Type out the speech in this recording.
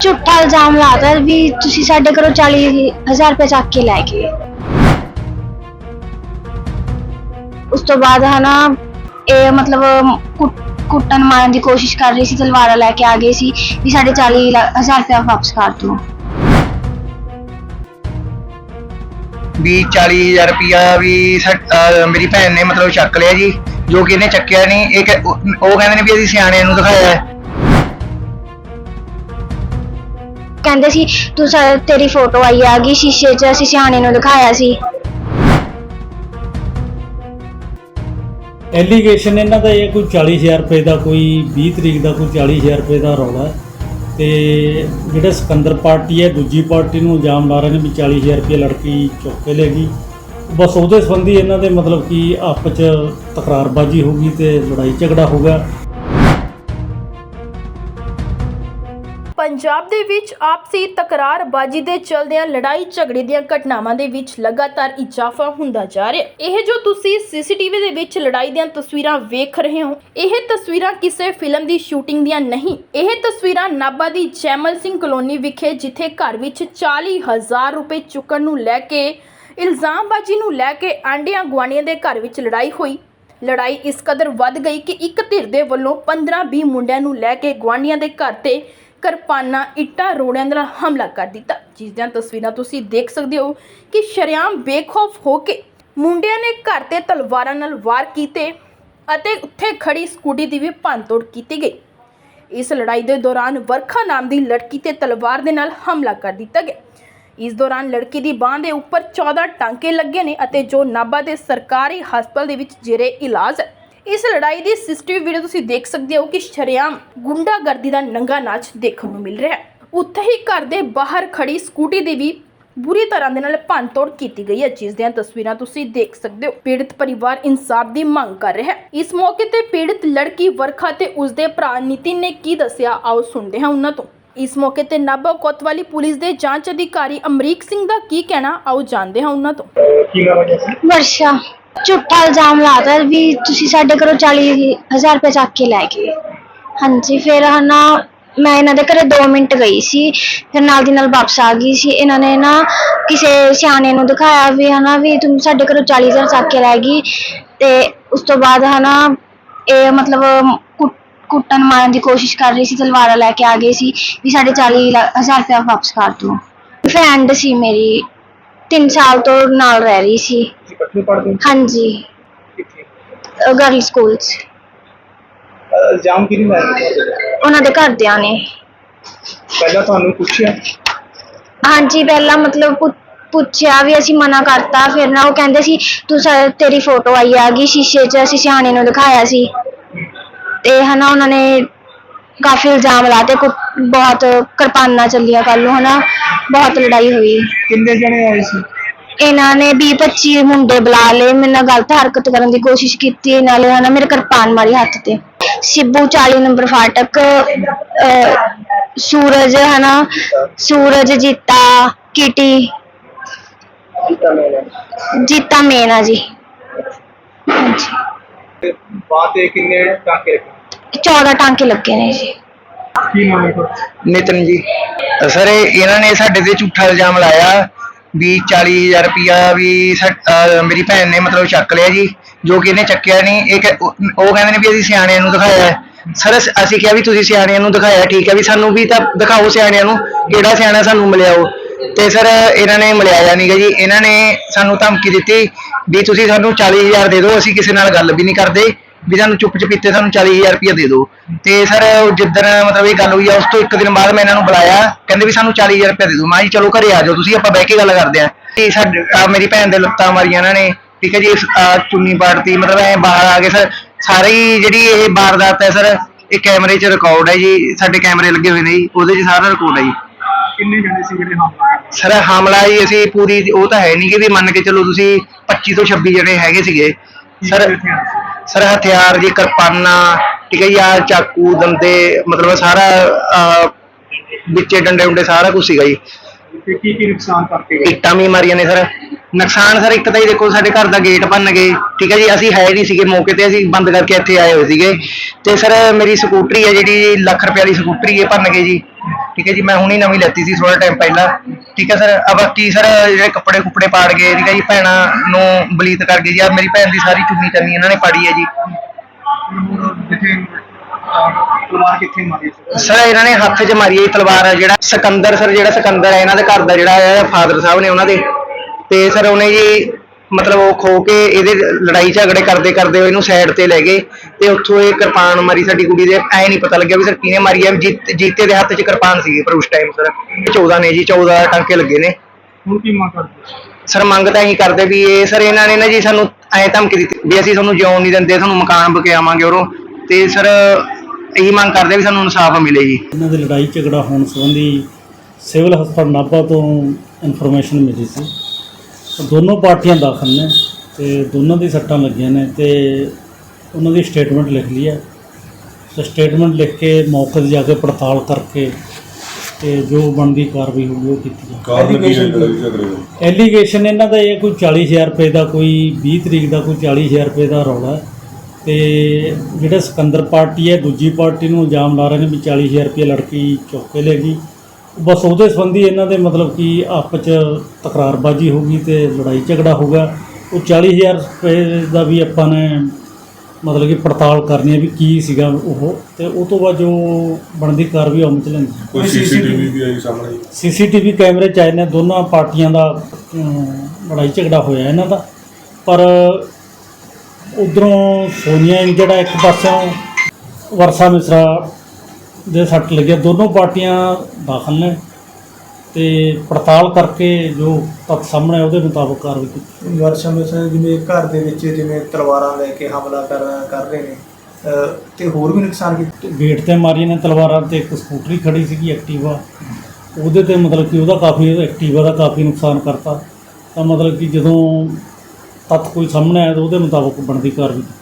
ਝੂਠਾ ਇਲਜ਼ਾਮ ਲਾਤਾ ਵੀ ਤੁਸੀਂ ਸਾਡੇ ਘਰੋਂ 40000 ਰੁਪਏ ਚੱਕ ਕੇ ਲੈ ਗਏ। ਉਸ ਤੋਂ ਬਾਅਦ ਹਨਾ, ਇਹ ਮਤਲਬ ਕੁੱਟ- ਕੁੱਟਣ ਮਾਰਨ ਦੀ ਕੋਸ਼ਿਸ਼ ਕਰ ਰਹੀ ਸੀ, ਤਲਵਾਰਾਂ ਲੈ ਕੇ ਆ ਗਏ ਸੀ ਵੀ ਸਾਡੇ 40000 ਰੁਪਏ ਵਾਪਸ ਕਰ ਦਿਓ। ਵੀ 40000 ਰੁਪਿਆ ਵੀ ਸਾ- ਅਹ ਮੇਰੀ ਭੈਣ ਨੇ ਮਤਲਬ ਚੱਕ ਲਿਆ ਜੀ, ਜੋ ਕਿ ਇਹਨੇ ਚੱਕਿਆ ਨਹੀਂ, ਇਹ ਕਹਿ- ਉਹ ਉਹ ਕਹਿੰਦੇ ਨੇ ਵੀ ਅਸੀਂ ਸਿਆਣਿਆਂ ਨੂੰ ਦਿਖਾਇਆ ਹੈ। ਕਹਿੰਦੇ ਸੀ, ਤੂੰ ਸਾ- ਤੇਰੀ ਫੋਟੋ ਆਈ ਆ ਗਈ ਸ਼ੀਸ਼ੇ 'ਚ, ਅਸੀਂ ਸਿਆਣੇ ਨੂੰ ਦਿਖਾਇਆ ਸੀ। ਐਲੀਗੇਸ਼ਨ ਇਹਨਾਂ ਦਾ ਇਹ ਕੋਈ 40000 ਰੁਪਏ ਦਾ, ਕੋਈ 20 ਤਰੀਕ ਦਾ, ਕੋਈ 40000 ਰੁਪਏ ਦਾ ਰੌਲਾ ਹੈ। ਤੇ ਜਿਹੜਾ ਸਿਕੰਦਰ ਪਾਰਟੀ ਹੈ, ਦੂਜੀ ਪਾਰਟੀ ਨੂੰ ਇਲਜ਼ਾਮ ਲਾ ਰਹੇ ਨੇ ਵੀ 40000 ਰੁਪਏ ਲੜਕੀ ਚੁੱਕ ਕੇ ਲੈ ਗਈ। ਬਸ ਉਹਦੇ ਸੰਬੰਧੀ ਇਹਨਾਂ ਦੇ ਮਤਲਬ ਕਿ ਆਪਸ ਚ ਤਕਰਾਰਬਾਜ਼ੀ ਹੋ ਗਈ ਤੇ ਲੜਾਈ ਝਗੜਾ ਹੋ ਗਿਆ। ਪੰਜਾਬ ਦੇ ਵਿੱਚ ਆਪਸੀ ਤਕਰਾਰਬਾਜ਼ੀ ਦੇ ਚਲਦਿਆਂ ਲੜਾਈ ਝਗੜੇ ਦੀਆਂ ਘਟਨਾਵਾਂ ਦੇ ਵਿੱਚ ਲਗਾਤਾਰ ਇਜ਼ਾਫਾ ਹੁੰਦਾ ਜਾ ਰਿਹਾ ਹੈ। ਇਹ ਜੋ ਤੁਸੀਂ ਸੀਸੀਟੀਵੀ ਦੇ ਵਿੱਚ ਲੜਾਈ ਦੀਆਂ ਤਸਵੀਰਾਂ ਵੇਖ ਰਹੇ ਹੋ, ਇਹ ਤਸਵੀਰਾਂ ਕਿਸੇ ਫਿਲਮ ਦੀ ਸ਼ੂਟਿੰਗ ਦੀਆਂ ਨਹੀਂ। ਇਹ ਤਸਵੀਰਾਂ ਨਾਭਾ ਦੀ ਜੈਮਲ ਸਿੰਘ ਕਲੋਨੀ ਵਿਖੇ, ਜਿੱਥੇ ਘਰ ਵਿੱਚ 40000 ਰੁਪਏ ਚੁੱਕਣ ਨੂੰ ਲੈ ਕੇ, ਇਲਜ਼ਾਮਬਾਜ਼ੀ ਨੂੰ ਲੈ ਕੇ ਆਂਡਿਆਂ ਗੁਆਂਢੀਆਂ ਦੇ ਘਰ ਵਿੱਚ ਲੜਾਈ ਹੋਈ। ਲੜਾਈ ਇਸ ਕਦਰ ਵੱਧ ਗਈ ਕਿ ਇੱਕ ਧਿਰ ਦੇ ਵੱਲੋਂ 15-20 ਮੁੰਡਿਆਂ ਨੂੰ ਲੈ ਕੇ ਗੁਆਂਢੀਆਂ ਦੇ ਘਰ ਤੇ ਕਿਰਪਾਨਾਂ ਇੱਟਾਂ ਰੋੜਿਆਂ ਦੇ ਨਾਲ ਹਮਲਾ ਕਰ ਦਿੱਤਾ। ਜਿਸ ਦੀਆਂ ਤਸਵੀਰਾਂ ਤੁਸੀਂ ਦੇਖ ਸਕਦੇ ਹੋ ਕਿ ਸ਼ਰੇਆਮ ਬੇਖੌਫ ਹੋ ਕੇ ਮੁੰਡਿਆਂ ਨੇ ਘਰ ਤੇ ਤਲਵਾਰਾਂ ਨਾਲ ਵਾਰ ਕੀਤੇ ਅਤੇ ਉੱਥੇ ਖੜੀ ਸਕੂਟੀ ਦੀ ਵੀ ਭੰਨਤੋੜ ਕੀਤੀ ਗਈ। ਇਸ ਲੜਾਈ ਦੇ ਦੌਰਾਨ ਵਰਖਾ ਨਾਮ ਦੀ ਲੜਕੀ ਤੇ ਤਲਵਾਰ ਦੇ ਨਾਲ ਹਮਲਾ ਕਰ ਦਿੱਤਾ ਗਿਆ। ਇਸ ਦੌਰਾਨ ਲੜਕੀ ਦੀ ਬਾਹ ਦੇ ਉੱਪਰ 14 ਟਾਂਕੇ ਲੱਗੇ ਨੇ ਅਤੇ ਜੋ ਨਾਭਾ ਦੇ ਸਰਕਾਰੀ ਹਸਪਤਾਲ ਦੇ ਵਿੱਚ ਜੇਰੇ ਇਲਾਜ ਹੈ। ਇਸ ਲੜਾਈ ਦੀ ਸੀਸੀਟੀਵੀ ਵੀਡੀਓ ਤੁਸੀਂ ਦੇਖ ਸਕਦੇ ਹੋ ਕਿ ਸ਼ਰੇਆਮ ਗੁੰਡਾਗਰਦੀ ਦਾ ਨੰਗਾ ਨਾਚ ਦੇਖਣ ਨੂੰ ਮਿਲ ਰਿਹਾ ਹੈ। ਉੱਥੇ ਹੀ ਘਰ ਦੇ ਬਾਹਰ ਖੜੀ ਸਕੂਟੀ ਦੀ ਵੀ ਬੁਰੀ ਤਰ੍ਹਾਂ ਦੇ ਨਾਲ ਭੰਨਤੋੜ ਕੀਤੀ ਗਈ ਹੈ। ਜਿਸ ਦੀਆਂ ਤਸਵੀਰਾਂ ਤੁਸੀਂ ਦੇਖ ਸਕਦੇ ਹੋ। ਪੀੜਤ ਪਰਿਵਾਰ ਇਨਸਾਫ ਦੀ ਮੰਗ ਕਰ ਰਿਹਾ ਹੈ। ਇਸ ਮੌਕੇ ਤੇ ਪੀੜਤ ਲੜਕੀ ਵਰਖਾ ਤੇ ਉਸਦੇ ਭਰਾ ਨਿਤਿਨ ਨੇ ਕੀ ਦੱਸਿਆ? ਆਓ ਸੁਣਦੇ ਹਾਂ ਉਹਨਾਂ ਤੋਂ। ਇਸ ਮੌਕੇ ਤੇ ਨਾਭਾ ਕੋਤਵਾਲੀ ਪੁਲਿਸ ਦੇ ਜਾਂਚ ਅਧਿਕਾਰੀ ਅਮਰੀਕ ਸਿੰਘ ਦਾ ਕੀ ਕਹਿਣਾ? ਆਓ ਜਾਣਦੇ ਹਾਂ ਉਹਨਾਂ ਤੋਂ। ਵਰਸ਼ਾ। ਝੂਠਾ ਇਲਜ਼ਾਮ ਲਾਤਾ ਵੀ ਤੁਸੀਂ ਸਾਡੇ ਘਰੋਂ 40000 ਰੁਪਏ ਚੱਕ ਕੇ ਲੈ ਗਏ। ਹਾਂਜੀ, ਫਿਰ ਹਨਾ ਮੈਂ ਇਹਨਾਂ ਦੇ ਘਰੇ 2 ਮਿੰਟ ਗਈ ਸੀ, ਫਿਰ ਨਾਲ ਦੀ ਨਾਲ ਵਾਪਸ ਆ ਗਈ ਸੀ। ਇਹਨਾਂ ਨੇ ਨਾ ਕਿਸੇ ਸਿਆਣੇ ਨੂੰ ਦਿਖਾਇਆ ਵੀ ਹਨਾ ਵੀ ਤੂੰ ਸਾਡੇ ਘਰੋਂ 40000 ਚੱਕ ਕੇ ਲੈ ਗਈ ਤੇ ਉਸ ਤੋਂ ਬਾਅਦ ਹਨਾ ਇਹ ਮਤਲਬ ਕੁੱਟ- ਕੁੱਟਣ ਮਾਰਨ ਦੀ ਕੋਸ਼ਿਸ਼ ਕਰ ਰਹੀ ਸੀ, ਤਲਵਾਰਾਂ ਲੈ ਕੇ ਆ ਗਏ ਸੀ ਵੀ ਸਾਡੇ 40000 ਰੁਪਏ ਵਾਪਸ ਕਰ ਦਿਓ। ਫਰੈਂਡ ਸੀ ਮੇਰੀ। 3 ਸਾਲ ਤੋਂ ਨਾਲ ਰਹਿ ਰਹੀ ਸੀ। ਇਕੱਠੇ ਹਾਂਜੀ। ਗਰਲ ਸਕੂਲ ਚ ਇਲਜ਼ਾਮ ਕਿਹਨੇ ਲਾਇਆ ਉਹਨਾਂ ਦੇ ਘਰਦਿਆਂ ਨੇ। ਪਹਿਲਾਂ ਤੁਹਾਨੂੰ ਪੁੱਛਿਆ? ਹਾਂਜੀ ਪਹਿਲਾਂ ਮਤਲਬ ਪੁ- ਪੁੱਛਿਆ ਵੀ ਅਸੀਂ ਮਨਾ ਕਰਤਾ ਫਿਰ ਨਾ ਉਹ ਕਹਿੰਦੇ ਸੀ ਤੂੰ ਸਾ- ਤੇਰੀ ਫੋਟੋ ਆਈ ਆ ਗਈ ਸ਼ੀਸ਼ੇ 'ਚ ਅਸੀਂ ਸਿਆਣੇ ਨੂੰ ਦਿਖਾਇਆ ਸੀ। ਤੇ ਹਨਾ ਉਹਨਾਂ ਨੇ ਕਾਫੀ ਇਲਜ਼ਾਮ ਲਾਤੇ ਕੁ- ਬਹੁਤ ਕਿਰਪਾਨਾਂ ਚੱਲੀਆਂ ਕੱਲ ਨੂੰ ਹਨਾ? ਬਹੁਤ ਲੜਾਈ ਹੋਈ। ਕਿੰਨੇ ਜਣੇ ਆਏ ਸੀ? ਇਹਨਾਂ ਨੇ 20 25 ਮੁੰਡੇ ਬੁਲਾ ਲਏ ਮੇਰੇ ਨਾਲ ਗਲਤ ਹਰਕਤ ਕਰਨ ਦੀ ਕੋਸ਼ਿਸ਼ ਕੀਤੀ ਨਾਲੇ ਹਨਾ ਮੇਰੇ ਕਿਰਪਾਨ ਮਾਰੀ ਹੱਥ ਤੇ। ਸਿੱਬੂ 40 ਨੰਬਰ ਫਾਟਕ ਅਹ, ਸੂਰਜ ਹਨਾ? ਸੂਰਜ ਜੀਤਾ ਕਿਟੀ। ਜੀਤਾ ਮੇਨਾ ਜੀ। ਹਾਂਜੀ। ਬਾਤ ਇਹ ਕਿੰਨੇ ਟਾਂਕੇ ਰੱਖੇ? 14 ਟਾਂਕੇ ਲੱਗੇ ਨੇ। ਜੀ ਕੀ ਨਾਮ ਹੈ ਨਿਤਨ ਜੀ। ਸਰ ਇਹ- ਇਹਨਾਂ ਨੇ ਸਾਡੇ ਤੇ ਝੂਠਾ ਇਲਜ਼ਾਮ ਲਾਇਆ ਵੀ 40000 ਰੁਪਿਆ ਵੀ ਸਾ- ਅਹ ਮੇਰੀ ਭੈਣ ਨੇ ਮਤਲਬ ਚੱਕ ਲਿਆ ਜੀ ਜੋ ਕਿ ਇਹਨੇ ਚੱਕਿਆ ਨਹੀਂ। ਇਹ ਕਹਿ- ਉਹ ਉਹ ਕਹਿੰਦੇ ਨੇ ਵੀ ਅਸੀਂ ਸਿਆਣਿਆਂ ਨੂੰ ਦਿਖਾਇਆ ਹੈ। ਸਰ ਅਸ- ਅਸੀਂ ਕਿਹਾ ਵੀ ਤੁਸੀਂ ਸਿਆਣਿਆਂ ਨੂੰ ਦਿਖਾਇਆ ਠੀਕ ਹੈ ਵੀ ਸਾਨੂੰ ਵੀ ਤਾਂ ਦਿਖਾਓ ਸਿਆਣਿਆਂ ਨੂੰ ਕਿਹੜਾ ਸਿਆਣਾ ਸਾਨੂੰ ਮਿਲਿਆ ਉਹ। ਤੇ ਸਰ ਇਹਨਾਂ ਨੇ ਮਿਲਿਆਇਆ ਨਹੀਂਗਾ ਜੀ। ਇਹਨਾਂ ਨੇ ਸਾਨੂੰ ਧਮਕੀ ਦਿੱਤੀ ਵੀ ਤੁਸੀਂ ਸਾਨੂੰ 40000 ਦੇ ਦਿਓ ਅਸੀਂ ਕਿਸੇ ਨਾਲ ਗੱਲ ਵੀ ਨਹੀਂ ਕਰਦੇ। ਵੀ ਸਾਨੂੰ ਚੁੱਪ ਚਪੀਤੇ ਸਾਨੂੰ 40000 ਰੁਪਏ ਦੇ ਦਿਓ। ਤੇ ਸਰ ਜਿੱਦਣ ਮਤਲਬ ਇਹ ਗੱਲ ਹੋਈ ਆ ਉਸ ਤੋਂ ਇੱਕ ਦਿਨ ਬਾਅਦ ਮੈਂ ਇਹਨਾਂ ਨੂੰ ਬੁਲਾਇਆ। ਕਹਿੰਦੇ ਵੀ ਸਾਨੂੰ 40000 ਰੁਪਏ ਦੇ ਦਿਓ। ਮੈਂ ਜੀ ਚਲੋ ਘਰੇ ਆ ਜਾਓ ਤੁਸੀਂ ਆਪਾਂ ਬਹਿ ਕੇ ਗੱਲ ਕਰਦੇ ਆਂ ਤੇ ਸਾਡੇ ਆਹ ਮੇਰੀ ਭੈਣ ਦੇ ਲੱਤਾਂ ਮਾਰੀਆਂ ਇਹਨਾਂ ਨੇ। ਠੀਕ ਹੈ ਜੀ ਇਸ ਆਹ ਚੁੰਨੀ ਪਾੜਤੀ ਮਤਲਬ ਐ ਬਾਹਰ ਆ ਗਏ ਸਰ ਸਾਰੇ ਜਿਹੜੀ ਇਹ ਵਾਰਦਾਤ ਹੈ ਸਰ ਇਹ ਕੈਮਰੇ 'ਚ ਰਿਕਾਰਡ ਹੈ ਜੀ। ਸਾਡੇ ਕੈਮਰੇ ਲੱਗੇ ਹੋਏ ਨੇ ਜੀ ਉਹਦੇ 'ਚ ਸਾਰਾ ਰਿਕਾਰਡ ਹੈ ਜੀ। ਕਿੰਨੇ ਜਣੇ ਸੀ ਜਿਹੜੇ ਹਮਲਾ ਸਰ ਹਮਲਾ ਜੀ ਅਸੀਂ ਪੂਰੀ ਉਹ ਤਾਂ ਹੈ ਨਹੀਂ ਕਿ ਵੀ ਮੰਨ ਕੇ ਚੱਲੋ ਤੁਸੀਂ 25 ਤੋਂ 26 ਜਣੇ ਹੈਗੇ ਸੀਗੇ। ਸਰ ਸਰ ਹਥਿਆਰ ਜੀ ਕਿਰਪਾਨਾਂ ਠੀਕ ਹੈ ਜੀ ਆਹ ਚਾਕੂ ਦੰਦੇ ਮਤਲਬ ਸਾਰਾ ਅਹ, ਵਿੱਚੇ ਡੰਡੇ ਡੁੰਡੇ ਸਾਰਾ ਕੁਝ ਸੀਗਾ ਜੀ। ਤੇ ਕੀ ਕੀ ਨੁਕਸਾਨ ਕਰਕੇ ਗਏ? ਇੱਟਾਂ ਵੀ ਮਾਰੀਆਂ ਨੇ ਸਰ। ਨੁਕਸਾਨ ਸਰ ਇੱਕ ਤਾਂ ਹੀ ਦੇਖੋ ਸਾਡੇ ਘਰ ਦਾ ਗੇਟ ਭੰਨ ਗਏ। ਠੀਕ ਹੈ ਜੀ ਅਸੀਂ ਹੈ ਨਹੀਂ ਸੀਗੇ ਮੌਕੇ ਤੇ ਅਸੀਂ ਬੰਦ ਕਰਕੇ ਇੱਥੇ ਆਏ ਹੋਏ ਸੀਗੇ। ਤੇ ਸਰ ਮੇਰੀ ਸਕੂਟਰੀ ਹੈ ਜਿਹੜੀ ਲੱਖ ਰੁਪਏ ਦੀ ਸਕੂਟਰੀ ਹੈ ਭੰਨ ਗਏ ਜੀ। ਠੀਕ ਹੈ ਜੀ ਮੈਂ ਹੁਣੀ ਨਵੀਂ ਲੈਤੀ ਸੀ ਥੋੜਾ ਟਾਈਮ ਪਹਿਲਾਂ। ਠੀਕ ਹੈ ਸਰ ਆ ਬਾਕੀ ਸਰ ਜਿਹੜੇ ਕੱਪੜੇ ਕੁੱਪੜੇ ਪਾੜ ਗਏ ਠੀਕ ਹੈ ਜੀ ਭੈਣਾਂ ਨੂੰ ਬਲੀਤ ਕਰ ਗਏ ਜੀ। ਆ ਮੇਰੀ ਭੈਣ ਦੀ ਸਾਰੀ ਚੁੰਨੀ ਚੰਨੀ ਇਹਨਾਂ ਨੇ ਪਾੜੀ ਹੈ ਜੀ। ਜਿੱਥੇ ਤਲਵਾਰ ਕਿੱਥੇ ਮਾਰੀ ਸੀ? ਸਰ ਇਹਨਾਂ ਨੇ ਹੱਥ 'ਚ ਮਾਰੀ ਹੈ ਜੀ ਤਲਵਾਰ ਜਿਹੜਾ ਸਿਕੰਦਰ ਸਰ ਜਿਹੜਾ ਸਿਕੰਦਰ ਹੈ ਇਹਨਾਂ ਦੇ ਘਰ ਦਾ ਜਿਹੜਾ ਹੈ ਫਾਦਰ ਸਾਹਿਬ ਨੇ ਉਹਨਾਂ ਦੇ। ਤੇ ਸਰ ਉਹਨੇ ਜੀ ਮਤਲਬ ਉਹ ਖੋ ਕੇ ਇਹਦੇ ਲੜਾਈ ਝਗੜੇ ਕਰਦੇ ਕਰਦੇ ਇਹਨੂੰ ਸਾਈਡ ਤੇ ਲੈ ਗਏ ਤੇ ਉੱਥੋਂ ਇਹ ਕਿਰਪਾਨ ਮਾਰੀ ਸਾਡੀ ਕੁੜੀ ਦੇ। ਐ ਨਹੀਂ ਪਤਾ ਲੱਗਿਆ ਵੀ ਸਰ ਕਿਹਨੇ ਮਾਰੀ ਹੈ। ਜੀਤ- ਜੀਤੇ ਦੇ ਹੱਥ 'ਚ ਕਿਰਪਾਨ ਸੀ ਪਰ ਉਸ ਟਾਈਮ ਸਰ। 14 ਨੇ ਜੀ 14 ਟਾਂਕੇ ਲੱਗੇ ਨੇ। ਹੁਣ ਕੀ ਮੰਗ ਕਰਦੇ? ਸਰ ਮੰਗ ਤਾਂ ਇਹੀ ਕਰਦੇ ਵੀ ਇਹ ਸਰ ਇਹਨਾਂ ਨੇ ਨਾ ਜੀ ਸਾਨੂੰ ਐ ਧਮਕੀ ਦਿੱਤੀ ਵੀ ਅਸੀਂ ਤੁਹਾਨੂੰ ਜਿਉਣ ਨਹੀਂ ਦਿੰਦੇ ਤੁਹਾਨੂੰ ਮਕਾਨ ਬਕਿਆਵਾਂਗੇ ਉਰੋਂ। ਤੇ ਸਰ ਇਹੀ ਮੰਗ ਕਰਦੇ ਵੀ ਸਾਨੂੰ ਇਨਸਾਫ ਮਿਲੇ ਜੀ ਇਹਨਾਂ ਦੇ ਲੜਾਈ ਝਗੜਾ ਹੋਣ ਸੰਬੰਧੀ ਸਿਵਲ ਹਸਪਤਾਲ ਨਾਭਾ ਤੋਂ ਇਨਫੋਰਮੇਸ਼ਨ ਮਿਲੀ ਸੀ। ਦੋਨੋਂ ਪਾਰਟੀਆਂ ਦਾਖਲ ਨੇ ਤੇ ਦੋਨਾਂ ਦੀ ਸੱਟਾਂ ਲੱਗੀਆਂ ਨੇ ਤੇ ਉਹਨਾਂ ਦੀ ਸਟੇਟਮੈਂਟ ਲਿਖ ਲਈ ਹੈ। ਤੇ ਸਟੇਟਮੈਂਟ ਲਿਖ ਕੇ ਮੌਕੇ 'ਤੇ ਜਾ ਕੇ ਪੜਤਾਲ ਕਰਕੇ ਤੇ ਜੋ ਬਣਦੀ ਕਾਰਵਾਈ ਹੋਊਗੀ ਉਹ ਕੀਤੀ ਜਾਵੇ ਹੈ ਲੜਾਈ ਝਗੜੇ ਐਲੀਗੇਸ਼ਨ ਇਹਨਾਂ ਦਾ ਇਹ ਕੋਈ 40000 ਰੁਪਏ ਦਾ ਕੋਈ 20 ਤਰੀਕ ਦਾ ਕੋਈ 40000 ਰੁਪਏ ਦਾ ਰੌਲਾ ਹੈ। ਤੇ ਜਿਹੜਾ ਸਿਕੰਦਰ ਪਾਰਟੀ ਹੈ ਦੂਜੀ ਪਾਰਟੀ ਨੂੰ ਇਲਜ਼ਾਮ ਲਾ ਰਹੇ ਨੇ ਵੀ 40000 ਰੁਪਏ ਲੜਕੀ ਚੁੱਕ ਕੇ ਲੈ ਗਈ। ਬਸ ਉਹਦੇ ਸੰਬੰਧੀ ਇਹਨਾਂ ਦੇ ਮਤਲਬ ਕਿ ਆਪਸ ਚ ਤਕਰਾਰਬਾਜ਼ੀ ਹੋ ਗਈ ਤੇ ਲੜਾਈ ਝਗੜਾ ਹੋ ਗਿਆ। ਉਹ 40000 ਰੁਪਏ ਦਾ ਵੀ ਆਪਾਂ ਨੇ ਮਤਲਬ ਕਿ ਪੜਤਾਲ ਕਰਨੀ ਹੈ ਵੀ ਕੀ ਸੀਗਾ ਉਹ ਤੇ ਉਹ ਤੋਂ ਬਾਅਦ ਜੋ ਬਣਦੀ ਕਾਰਵਾਈ ਅਮਲ ਚ ਲੈਂਦੀ ਕੋਈ ਸੀਸੀਟੀਵੀ ਵੀ ਆਈ ਸਾਹਮਣੇ? ਸੀਸੀਟੀਵੀ ਕੈਮਰੇ ਚ ਆਏ ਨੇ ਦੋਨਾਂ ਪਾਰਟੀਆਂ ਦਾ ਅਮ, ਲੜਾਈ ਝਗੜਾ ਹੋਇਆ ਇਹਨਾਂ ਦਾ। ਪਰ ਉਧਰੋਂ ਸੋਨੀਆ ਜਿਹੜਾ ਇੱਕ ਪਾਸਿਓਂ ਵਰਸਾ ਮਿਸਰਾ ਦੇ ਸੱਟ ਲੱਗਿਆ ਦੋਨੋਂ ਪਾਰਟੀਆਂ ਦਾਖਲ ਨੇ ਤੇ ਪੜਤਾਲ ਕਰਕੇ ਜੋ ਤੱਥ ਸਾਹਮਣੇ ਉਹਦੇ ਮੁਤਾਬਕ ਕਾਰਵਾਈ ਕੀਤੀ। ਵਰਸ਼ਾ ਵਿੱਚ ਜਿਵੇਂ ਘਰ ਦੇ ਵਿੱਚ ਜਿਵੇਂ ਤਲਵਾਰਾਂ ਲੈ ਕੇ ਹਮਲਾ ਕਰ ਕਰ ਰਹੇ ਨੇ ਤੇ ਹੋਰ ਵੀ ਨੁਕਸਾਨ ਕੀਤੇ? ਗੇਟ ਤੇ ਮਾਰੀਆਂ ਨੇ ਤਲਵਾਰਾਂ ਤੇ ਇੱਕ ਸਕੂਟਰੀ ਖੜੀ ਸੀਗੀ ਐਕਟਿਵਾ। ਉਹਦੇ ਤੇ ਮਤਲਬ ਕਿ ਉਹਦਾ ਕਾਫੀ ਐਕਟਿਵਾ ਦਾ ਕਾਫੀ ਨੁਕਸਾਨ ਕਰਤਾ। ਤਾਂ ਮਤਲਬ ਕਿ ਜਦੋਂ ਤੱਥ ਕੋਈ ਸਾਹਮਣੇ ਆਇਆ ਤਾਂ ਉਹਦੇ ਮੁਤਾਬਕ ਬਣਦੀ ਕਾਰਵਾਈ ਕੀਤੀ